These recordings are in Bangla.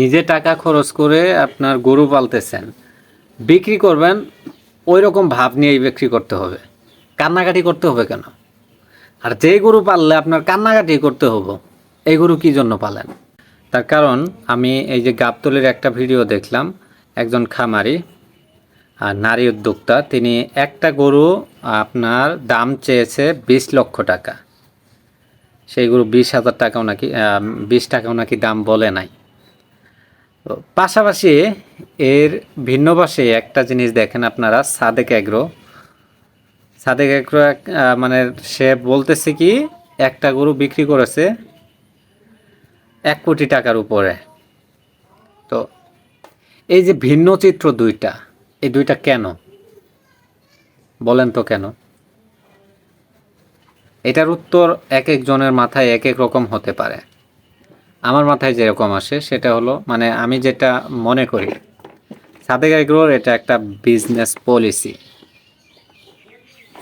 নিজে টাকা খরচ করে আপনার গরু পালতেছেন, বিক্রি করবেন ওই রকম ভাব নিয়েই বিক্রি করতে হবে। কান্নাকাটি করতে হবে কেন? আর যে গরু পাললে আপনার কান্নাকাটি করতে হবে, এই গরু কি জন্য পালেন? তার কারণ আমি এই যে গাবতলির একটা ভিডিও দেখলাম, একজন খামারি, আর নারী উদ্যোক্তা, তিনি একটা গরু আপনার দাম চেয়েছে বিশ লক্ষ টাকা। সেই গরু বিশ হাজার টাকাও নাকি বিশ টাকাও নাকি দাম বলে নাই। পাশাপাশি এর ভিন্ন পাশে একটা জিনিস দেখেন আপনারা, সাদেক এগ্রো সাদেক এক- মানে সে বলতেছে কি, একটা গরু বিক্রি করেছে এক কোটি টাকার উপরে। তো এই যে ভিন্ন চিত্র দুইটা, এই দুইটা কেন? বলেন তো কেন? এটার উত্তর এক একজনের মাথায় এক এক রকম হতে পারে। আমার মাথায় যেরকম আসে, সেটা হলো মানে আমি যেটা মনে করি, সাদেক এগ্রোর এটা একটা বিজনেস পলিসি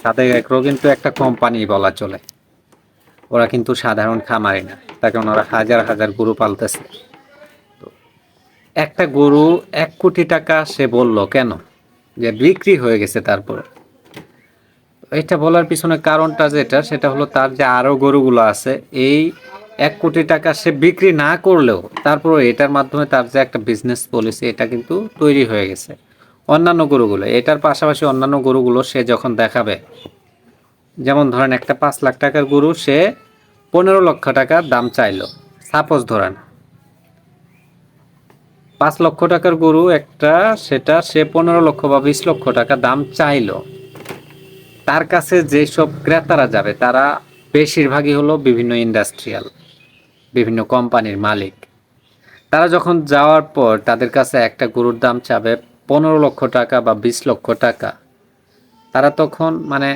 সাদেক এগ্রো কিন্তু একটা কোম্পানি বলা চলে। ওরা কিন্তু সাধারণ খামারি না তাকে ওরা হাজার হাজার গরু পালতেছে। একটা গরু এক কোটি টাকা সে বলল কেন? যে বিক্রি হয়ে গেছে তারপরে। এটা বলার পিছনে কারণটা যেটা, সেটা হলো তার যে আরও গরুগুলো আছে, এই এক কোটি টাকা সে বিক্রি না করলেও তারপরে এটার মাধ্যমে তার যে একটা বিজনেস পলিসি এটা কিন্তু তৈরি হয়ে গেছে। অন্যান্য গরুগুলো, এটার পাশাপাশি অন্যান্য গরুগুলো সে যখন দেখাবে, যেমন ধরেন একটা পাঁচ লাখ টাকার গরু, সে পনেরো লক্ষ টাকা দাম চাইলো। সাপোজ ধরেন, পাঁচ লক্ষ টাকার গরু একটা, সেটা সে পনেরো লক্ষ বা বিশ লক্ষ টাকা দাম চাইলো। তার কাছে যেসব ক্রেতারা যাবে, তারা বেশিরভাগই হলো বিভিন্ন ইন্ডাস্ট্রিয়াল বিভিন্ন কোম্পানির মালিক। তারা যখন যাওয়ার পর তাদের কাছে একটা গরুর দাম চাবে পনেরো লক্ষ টাকা বা বিশ লক্ষ টাকা। তারা তখন মানে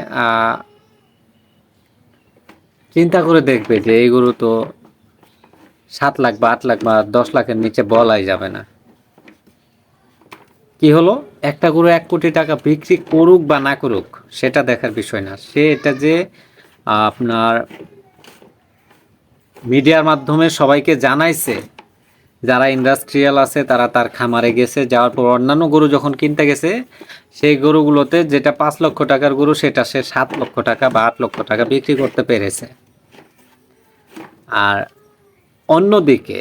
চিন্তা করে দেখবে যে এই গরু তো সাত লাখ বা আট লাখ বা দশ লাখের নিচে বলাই যাবে না। কি হলো? একটা গরু এক কোটি টাকা বিক্রি করুক বা না করুক, সেটা দেখার বিষয় না। সে এটা যে আপনার মিডিয়ার মাধ্যমে সবাইকে জানাইছে, যারা ইন্ডাস্ট্রিয়াল আছে, তারা তার খামারে গেছে, যাওয়ার পর অন্যান্য গরু যখন কিনতে গেছে, সেই গরুগুলোতে যেটা পাঁচ লক্ষ টাকার গরু, সেটা সে সাত লক্ষ টাকা বা আট লক্ষ টাকা বিক্রি করতে পেরেছে। আর অন্যদিকে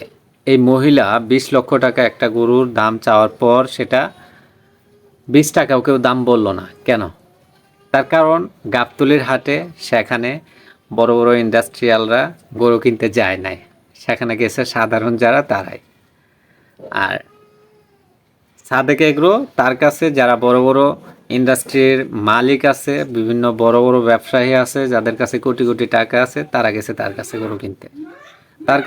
এই মহিলা বিশ লক্ষ টাকা একটা গরুর দাম চাওয়ার পর সেটা বিশ টাকাও কেউ দাম বলল না। কেন? তার কারণ গাবতলির হাটে সেখানে বড় বড় ইন্ডাস্ট্রিয়ালরা গরু কিনতে যায় নাই। সেখানে গেছে সাধারণ যারা, তারাই। আর সাদেক এগ্রো, তার কাছে যারা বড় বড় ইন্ডাস্ট্রির মালিক আছে, বিভিন্ন বড় বড় ব্যবসায়ী আছে, যাদের কাছে কোটি কোটি টাকা আছে, তারা গেছে তার কাছে গরু কিনতে। তার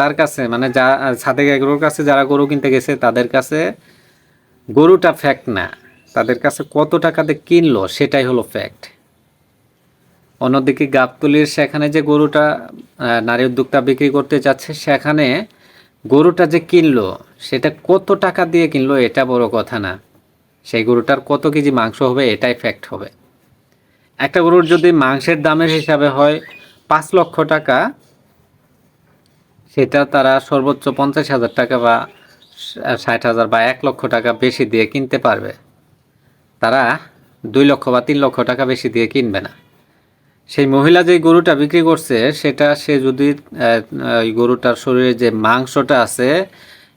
তার কাছে মানে যা, সাদেক এগ্রোর কাছে যারা গরু কিনতে গেছে, তাদের কাছে গরুটা ফ্যাক্ট না। তাদের কাছে কত টাকাতে কিনলো, সেটাই হলো ফ্যাক্ট অন্যদিকে গাবতলির সেখানে যে গরুটা নারী উদ্যোক্তা বিক্রি করতে যাচ্ছে, সেখানে গরুটা যে কিনলো, সেটা কত টাকা দিয়ে কিনলো, এটা বড় কথা না। সেই গরুটার কত কেজি মাংস হবে, এটাই ফ্যাক্ট হবে। একটা গরুর যদি মাংসের দামের হিসাবে হয় পাঁচ লক্ষ টাকা, সেটা তারা সর্বোচ্চ পঞ্চাশ হাজার টাকা বা ষাট হাজার বা এক লক্ষ টাকা বেশি দিয়ে কিনতে পারবে। তারা দুই লক্ষ বা তিন লক্ষ টাকা বেশি দিয়ে কিনবে না। সেই মহিলা যে গরুটা বিক্রি করছে, সেটা সে যদি ওই গরুটার শরীরে যে মাংসটা আছে,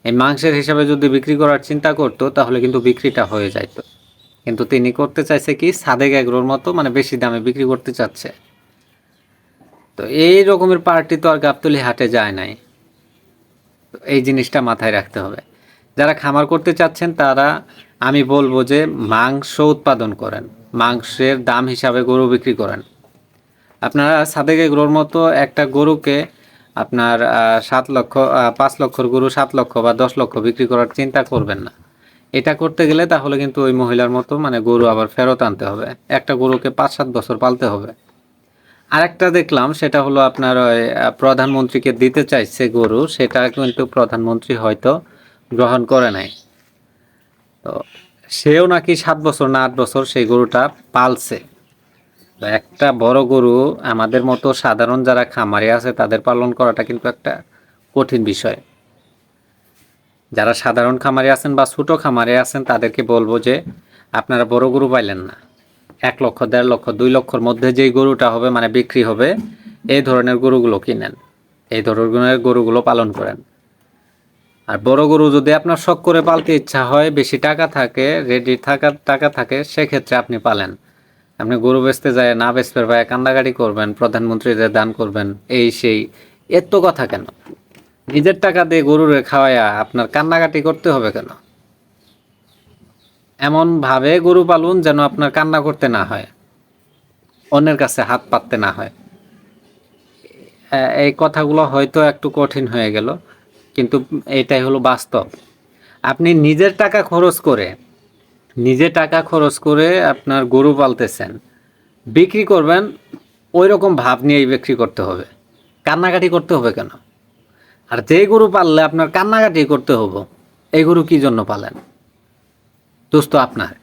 এই মাংসের হিসাবে যদি বিক্রি করার চিন্তা করতো, তাহলে কিন্তু বিক্রিটা হয়ে যাইতো। কিন্তু তিনি করতে চাইছে কি, সাদেক এগ্রোর মতো মানে বেশি দামে বিক্রি করতে চাচ্ছে। তো এই রকমের পার্টি তো আর গাবতলি হাটে যায় নাই। এই জিনিসটা মাথায় রাখতে হবে। যারা খামার করতে চাচ্ছেন, তারা, আমি বলব যে মাংস উৎপাদন করেন। মাংসের দাম হিসাবে গরু বিক্রি করেন। আপনারা সাদেক গরুর মতো একটা গরুকে আপনার সাত লক্ষ পাঁচ লক্ষর গরু সাত লক্ষ বা দশ লক্ষ বিক্রি করার চিন্তা করবেন না। এটা করতে গেলে তাহলে কিন্তু ওই মহিলার মতো মানে গরু আবার ফেরত আনতে হবে। একটা গরুকে পাঁচ সাত বছর পালতে হবে। আরেকটা দেখলাম সেটা হলো আপনার ওই, প্রধানমন্ত্রীকে দিতে চাইছে গরু সেটা কিন্তু প্রধানমন্ত্রী হয়তো গ্রহণ করে নাই। তো সেও নাকি সাত বছর না আট বছর সেই গরুটা পালছে। একটা বড় গরু আমাদের মতো সাধারণ যারা খামারে আছে, তাদের পালন করাটা কিন্তু একটা কঠিন বিষয়। যারা সাধারণ খামারে আছেন বা ছোটো খামারে আছেন, তাদেরকে বলব যে আপনারা বড় গরু পাইলেন না। এক লক্ষ, দেড় লক্ষ, দুই লক্ষর মধ্যে যেই গরুটা হবে মানে বিক্রি হবে, এই ধরনের গরুগুলো কিনেন। এই ধরনের গরুগুলো পালন করেন। আর বড় গরু যদি আপনার শখ করে পালতে ইচ্ছা হয়, বেশি টাকা থাকে রেডি থাকার টাকা থাকে, সেক্ষেত্রে আপনি পালেন। আপনি গরু বেচতে যায়, না বেচতে পারে কান্দাকাটি করবেন, প্রধানমন্ত্রীদের দান করবেন, এই সেই। এত কথা কেন? নিজের টাকা দিয়ে গরুরে খাওয়াইয়া আপনার কান্নাকাটি করতে হবে কেন? এমন ভাবে গরু পালুন যেন আপনার কান্না করতে না হয়, অন্যের কাছে হাত পাততে না হয়। এই কথাগুলো হয়তো একটু কঠিন হয়ে গেল, কিন্তু এটাই হলো বাস্তব। আপনি নিজের টাকা খরচ করে নিজে টাকা খরচ করে আপনার গরু পালতেছেন, বিক্রি করবেন ওই রকম ভাব নিয়েই বিক্রি করতে হবে। কান্নাকাটি করতে হবে কেন? আর যে গরু পাললে আপনার কান্নাকাটি করতে হবে, এই গরু কি জন্য পালেন? দোস্ত আপনার।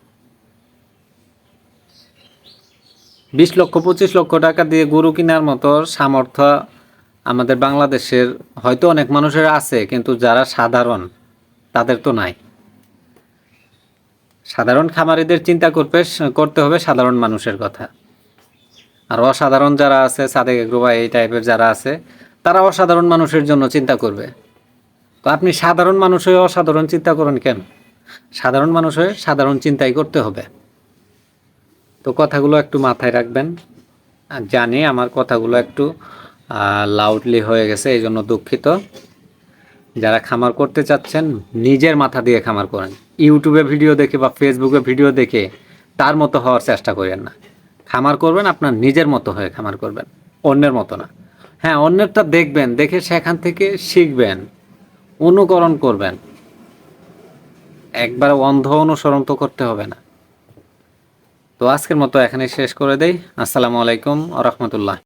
বিশ লক্ষ, পঁচিশ লক্ষ টাকা দিয়ে গরু কেনার মতো সামর্থ্য আমাদের বাংলাদেশের হয়তো অনেক মানুষের আছে, কিন্তু যারা সাধারণ, তাদের তো নাই। সাধারণ খামারিদের চিন্তা করবে, করতে হবে সাধারণ মানুষের কথা। আর অসাধারণ যারা আছে, সাদেক এগ্রোবা এই টাইপের যারা আছে, তারা অসাধারণ মানুষের জন্য চিন্তা করবে। তো আপনি সাধারণ মানুষ হয়ে অসাধারণ চিন্তা করেন কেন? সাধারণ মানুষ হয়ে সাধারণ চিন্তাই করতে হবে। তো কথাগুলো একটু মাথায় রাখবেন। জানি আমার কথাগুলো একটু লাউডলি হয়ে গেছে, এই জন্য দুঃখিত। যারা খামার করতে চাচ্ছেন, নিজের মাথা দিয়ে খামার করেন। ইউটিউবে ভিডিও দেখে বা ফেসবুকে ভিডিও দেখে তার মতো হওয়ার চেষ্টা করেন না। খামার করবেন, আপনার নিজের মতো হয়ে খামার করবেন, অন্যের মতো না। হ্যাঁ অন্যেরটা দেখবেন, দেখে সেখান থেকে শিখবেন, অনুকরণ করবেন। একবার অন্ধ অনুসরণ তো করতে হবে না। তো আজকের মতো এখানে শেষ করে দেই। আসসালামু আলাইকুম আ রহমতুল্লাহ।